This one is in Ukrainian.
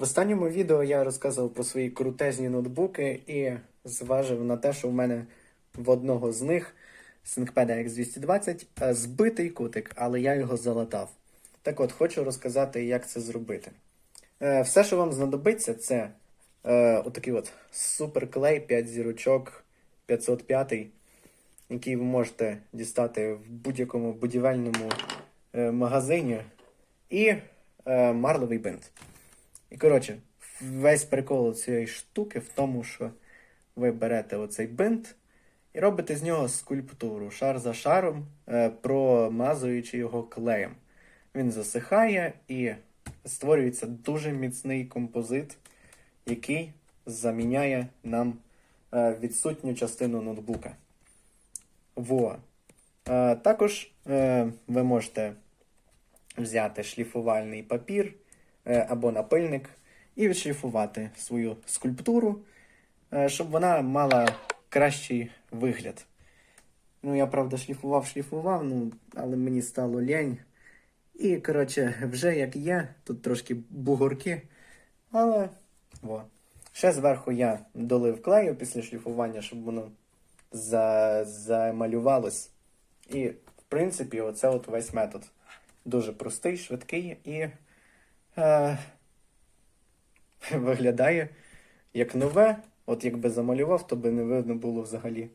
В останньому відео я розказував про свої крутезні ноутбуки і зважив на те, що в мене в одного з них ThinkPad X220 е, збитий кутик, але я його залатав. Так от, хочу розказати, як це зробити. Е, Все, що вам знадобиться, це е, отакий от суперклей 5 зірочок 505, який ви можете дістати в будь-якому будівельному магазині, і марловий бинт. І коротше, весь прикол цієї штуки в тому, що ви берете оцей бинт і робите з нього скульптуру шар за шаром, е, промазуючи його клеєм. Він засихає і створюється дуже міцний композит, який заміняє нам е, відсутню частину ноутбука. Во. Е, також ви можете взяти шліфувальний папір або напильник і відшліфувати свою скульптуру, е, щоб вона мала кращий вигляд. Ну, я правда шліфував, шліфував, ну, але мені стало лень. І, коротше, вже як є, тут трошки бугорки, але во. Ще зверху я долив клею після шліфування, щоб воно за... замалювалось. І, в принципі, оце от весь метод. Дуже простий, швидкий і е, виглядає як нове. От якби замалював, то би не видно було взагалі.